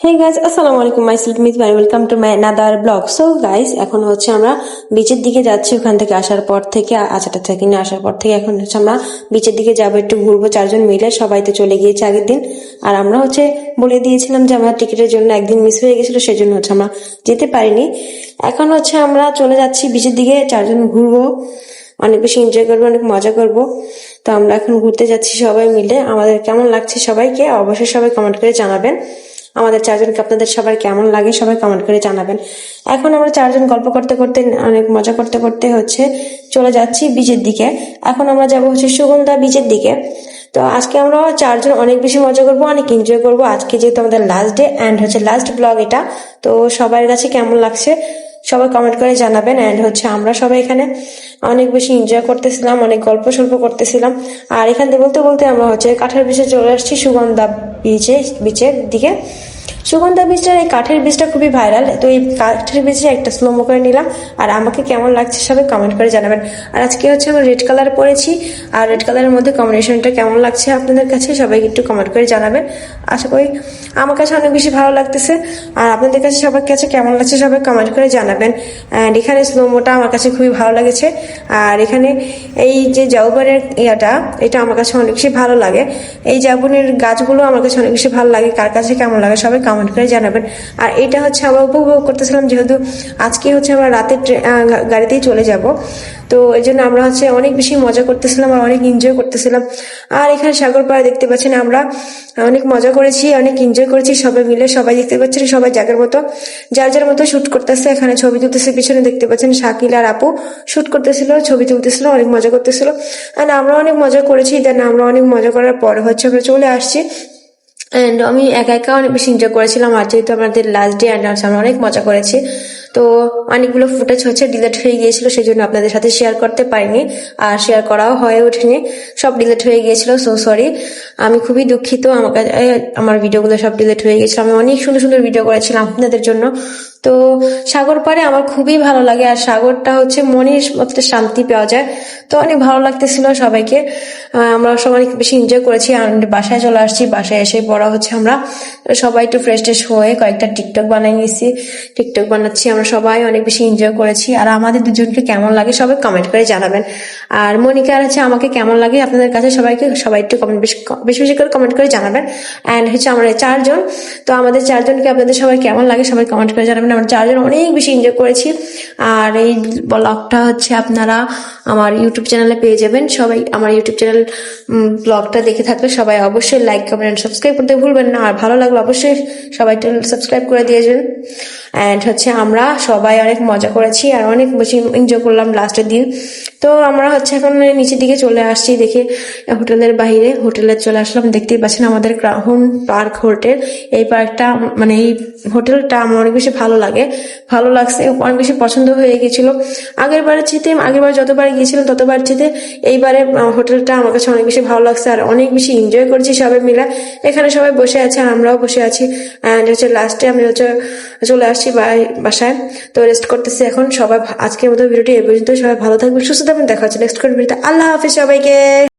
হে guys আসসালামু আলাইকুম my silk miss by welcome to my another blog so guys এখন হচ্ছে আমরা বিচের দিকে যাচ্ছি। ওখান থেকে আসার পর থেকে আচাটা থেকে নিয়ে আসার পর থেকে এখন হচ্ছে আমরা বিচের দিকে যাব, একটু ঘুরবো। চারজন মিলে সবাই তো চলে গিয়েছে আগের দিন। আর আমরা হচ্ছে বলে দিয়েছিলাম যে আমরা টিকিটের জন্য একদিন মিস হয়ে গেছিল, সেজন্য হচ্ছে আমরা যেতে পারিনি। এখন হচ্ছে আমরা চলে যাচ্ছি বিচের দিকে, চারজন ঘুরবো। অনেক বেশি এনজয় করব, অনেক মজা করব। তো আমরা এখন ঘুরতে যাচ্ছি সবাই মিলে। আমাদের কেমন লাগছে সবাইকে, অবশ্যই সবাই কমেন্ট করে জানাবেন। আমাদের চারজনকে আপনাদের সবার কেমন লাগে সবাই কমেন্ট করে জানাবেন। এখন আমরা চারজন গল্প করতে করতে, অনেক মজা করতে করতে হচ্ছে চলে যাচ্ছি বিচের দিকে। এখন আমরা যাব হচ্ছে সুগন্ধা বিচের দিকে। তো আজকে আমরা চারজন অনেক বেশি মজা করব, অনেক এনজয় করব। আজকে যেহেতু আমাদের লাস্ট ডে অ্যান্ড হচ্ছে লাস্ট ব্লগ এটা, তো সবার কাছে কেমন লাগছে সবাই কমেন্ট করে জানাবেন। অ্যান্ড হচ্ছে আমরা সবাই এখানে অনেক বেশি এনজয় করতেছিলাম, অনেক গল্প সল্প করতেছিলাম। আর এখান থেকে বলতে বলতে আমরা হচ্ছে কাঠের বিচে চলে আসছি সুগন্ধা বিচে বিচের দিকে। সুগন্ধা বীজটার এই কাঠের বীজটা খুবই ভাইরাল তো এই কাঠের বীজটা একটা স্লোমো করে নিলাম, আর আমাকে কেমন লাগছে সবাই কমেন্ট করে জানাবেন। আর আজকে হচ্ছে আমরা রেড কালার পরেছি, আর রেড কালারের মধ্যে কম্বিনেশনটা কেমন লাগছে আপনাদের কাছে সবাই একটু কমেন্ট করে জানাবেন। আশা করি আমার কাছে অনেক বেশি ভালো লাগতেছে, আর আপনাদের কাছে সবার কাছে কেমন লাগছে সবাই কমেন্ট করে জানাবেন। অ্যান্ড এখানে স্লোমোটা আমার কাছে খুবই ভালো লেগেছে, আর এখানে এই যে জাউবানের ইয়াটা, এটা আমার কাছে অনেক বেশি ভালো লাগে। এই জাউবনের গাছগুলো আমার কাছে অনেক বেশি ভালো লাগে, কার কাছে কেমন লাগে সবাই কমেন্ট করে জানাবেন। আর এটা হচ্ছে আমরা উপভোগ করতেছিলাম, যেহেতু আজকে হচ্ছে আমরা রাতের গাড়িতেই চলে যাব। তো এই জন্য আমরা হচ্ছে অনেক বেশি মজা করতেছিলাম আর অনেক এনজয় করতেছিলাম। আর এখানে সাগর পাড়া দেখতে পাচ্ছেন আমরা অনেক মজা করেছি, অনেক এনজয় করেছি সবাই মিলে সবাই দেখতে পাচ্ছেন, সবাই জায়গার মতো, যার যার মতো শুট করতেছে। এখানে ছবি তুলতেছে, পিছনে দেখতে পাচ্ছেন শাকিল আর আপু শুট করতেছিল, ছবি তুলতেছিল, অনেক মজা করতেছিল। আর আমরা অনেক মজা করেছি দেন আমরা অনেক মজা করার পরে হচ্ছে আমরা চলে আসছি। অ্যান্ড আমি একা একা অনেক বেশি এনজয় করেছিলাম। আর যেহেতু আমাদের লাস্ট ডে অ্যান্ড আমরা অনেক মজা করেছি, তো অনেকগুলো ফুটেজ হচ্ছে ডিলেট হয়ে গিয়েছিল সেই জন্য আপনাদের সাথে শেয়ার করতে পারিনি। আর শেয়ার করাও হয়ে ওঠেনি। সব ডিলেট হয়ে গিয়েছিল সো সরি আমি খুবই দুঃখিত। আমার আমার ভিডিওগুলো সব ডিলেট হয়ে গিয়েছিল। আমি অনেক সুন্দর সুন্দর ভিডিও করেছিলাম আপনাদের জন্য। তো সাগর পাড়ে আমার খুবই ভালো লাগে। আর সাগরটা হচ্ছে মনের মধ্যে শান্তি পাওয়া যায়। তো অনেক ভালো লাগতেছিল সবাইকে। আমরা সবাই বেশি এনজয় করেছি আর বাসায় চলে আসছি। বাসায় এসে পড়া হচ্ছে আমরা। সবাই একটু ফ্রেশ ট্রেশ হয়ে কয়েকটা টিকটক বানিয়ে নিয়েছি টিকটক বানাচ্ছি আমরা সবাই, অনেক বেশি এনজয় করেছি। আর আমাদের দুজনকে কেমন লাগে সবাই কমেন্ট করে জানাবেন। আর মনিকার হচ্ছে আমাকে কেমন লাগে আপনাদের কাছে সবাইকে, সবাই একটু কমেন্ট বেশি বেশি বেশি করে কমেন্ট করে জানাবেন। অ্যান্ড হচ্ছে আমরা চারজন, তো আমাদের চারজনকে আপনাদের সবাই কেমন লাগে সবাই কমেন্ট করে জানাবেন। আমরা চারজন অনেক বেশি এনজয় করেছি। আর এই ব্লগটা হচ্ছে আপনারা আমার ইউটিউব চ্যানেলে পেয়ে যাবেন। সবাই আমার ইউটিউব চ্যানেল ব্লগটা দেখে থাকলে সবাই অবশ্যই লাইক কমেন্ট সাবস্ক্রাইব করতে ভুলবেন না। আর ভালো লাগলে অবশ্যই সবাই চ্যানেল সাবস্ক্রাইব করে দিয়ে যাবেন। অ্যান্ড হচ্ছে আমরা সবাই অনেক মজা করেছি আর অনেক বেশি এনজয় করলাম লাস্টের দিন। তো আমরা হচ্ছে এখন নিচের দিকে চলে আসছি দেখে হোটেলের বাইরে হোটেলে চলে আসলাম, দেখতেই পাচ্ছেন আমাদের ক্রাউন পার্ক হোটেল। এই পার্কটা মানে এই হোটেলটা আমার অনেক বেশি ভালো লাগে। ভালো লাগছে, অনেক বেশি পছন্দ হয়ে গেছিল। আগের বারের চেতে আগের বার যতবার গিয়েছিলাম ততবার চেতে এইবারে হোটেলটা আমার কাছে অনেক বেশি ভালো লাগছে আর অনেক বেশি এনজয় করছি সবাই মিলে। এখানে সবাই বসে আছে, আমরাও বসে আছি। অ্যান্ড হচ্ছে লাস্টে আমি হচ্ছে চলে আসছি বাসায়। তো রেস্ট করতেছি এখন। সবাই আজকের মতো ভিডিওটি এ পর্যন্ত সবাই ভালো থাকবে সুস্থ থাকবেন। দেখা হচ্ছে নেক্সট কোন ভিডিওতে। আল্লাহ হাফিজ সবাইকে।